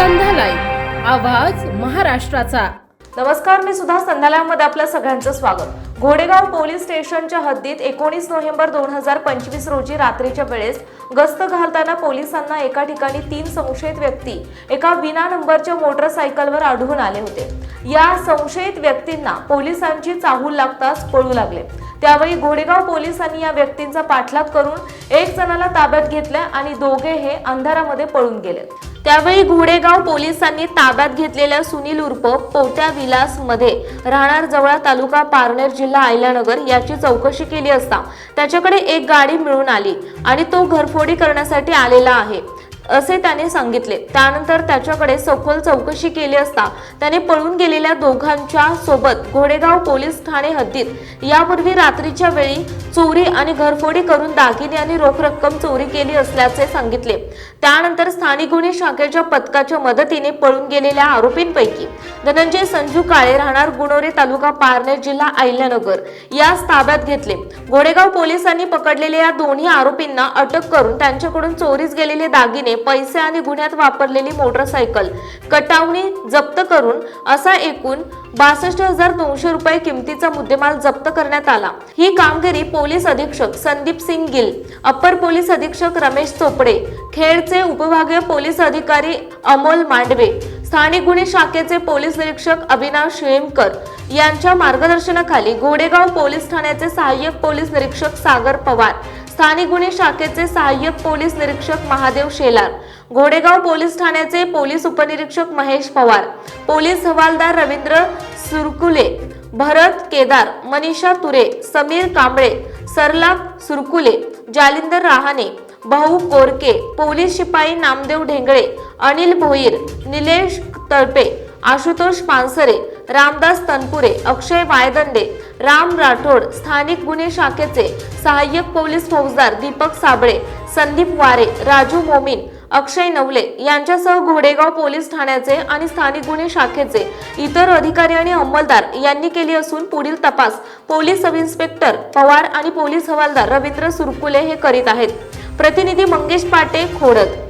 आवाज महाराष्ट्राचा. नमस्कार मी सुद्धा संध्यालयामध्ये आपलं सगळ्यांचं स्वागत. घोडेगाव पोलीस स्टेशनच्या हद्दीत एकोणीस नोव्हेंबर दोन हजार पंचवीस रोजी रात्रीच्या वेळेस गस्त घालताना पोलिसांना एका ठिकाणी तीन संशयित व्यक्ती एका विना नंबरच्या मोटरसायकलवर आढळून आले होते. या संशयित व्यक्तींना पोलिसांची चाहूल लागताच पळू लागले. त्यावेळी घोडेगाव पोलिसांनी या व्यक्तींचा पाठलाग करून एक जणाला ताब्यात घेतल्या आणि दोघे हे अंधारामध्ये पळून गेले. त्यावेळी घोडेगाव पोलिसांनी ताब्यात घेतलेल्या सुनील उर्फ पोट्या विलासमध्ये राहणार जवळ तालुका पारनेर जिल्हा आयल्यानगर याची चौकशी केली असता त्याच्याकडे एक गाडी मिळून आली आणि तो घरफोडी करण्यासाठी आलेला आहे. असे त्याने सांगितले. त्यानंतर त्याच्याकडे सखोल चौकशी केली असता त्याने पळून गेलेल्या दोघांच्या सोबत घोडेगाव पोलीस ठाणे हद्दीत यापूर्वी रात्रीच्या वेळी चोरी आणि घरफोडी करून दागिने आणि रोख रक्कम चोरी केली असल्याचे सांगितले. त्यानंतर स्थानिक गुन्हे शाखेच्या पथकाच्या मदतीने पळून गेलेल्या आरोपींपैकी धनंजय संजू काळे राहणार गुणोरे तालुका पारनेर जिल्हा अहिल्यानगर यास ताब्यात घेतले. घोडेगाव पोलिसांनी पकडलेल्या या दोन्ही आरोपींना अटक करून त्यांच्याकडून चोरीस गेलेले दागिने पैसे आणि गुन्ह्यात वापरलेली मोटरसायकल कटावणी जप्त करून असा एकूण बासष्ट हजार दोनशे रुपये किमतीचा मुद्देमाल जप्त करण्यात आला. ही कामगिरी पोलीस अधीक्षक संदीप सिंग गिल अप्पर पोलीस अधीक्षक रमेश चोपडे खेडचे उपभागीय पोलीस अधिकारी अमोल मांडवे स्थानिक गुन्हे शाखेचे पोलीस निरीक्षक अभिनव हेमकर यांच्या मार्गदर्शनाखाली घोडेगाव पोलीस ठाण्याचे सहाय्यक पोलीस निरीक्षक सागर पवार स्थानिक गुन्हे शाखेचे सहाय्यक पोलीस निरीक्षक महादेव शेलार घोडेगाव पोलीस ठाण्याचे पोलीस उपनिरीक्षक महेश पवार पोलीस हवालदार रवींद्र सुरकुले भरत केदार मनीषा तुरे समीर कांबळे सरला सुरकुले जालिंदर रहाणे भाऊ कोरके पोलीस शिपाई नामदेव ढेंगळे अनिल भोईर निलेश तळपे आशुतोष पानसरे रामदास तनपुरे अक्षय वायदंडे राम राठोड स्थानिक गुन्हे शाखेचे सहाय्यक पोलीस फौजदार दीपक साबळे संदीप वारे राजू मोमीन अक्षय नवले यांच्यासह घोडेगाव पोलीस ठाण्याचे आणि स्थानिक गुन्हे शाखेचे इतर अधिकारी आणि अंमलदार यांनी केली असून पुढील तपास पोलीस सब इन्स्पेक्टर पवार आणि पोलीस हवालदार रवींद्र सुरकुले हे करीत आहेत. प्रतिनिधी मंगेश पाटे खोडद.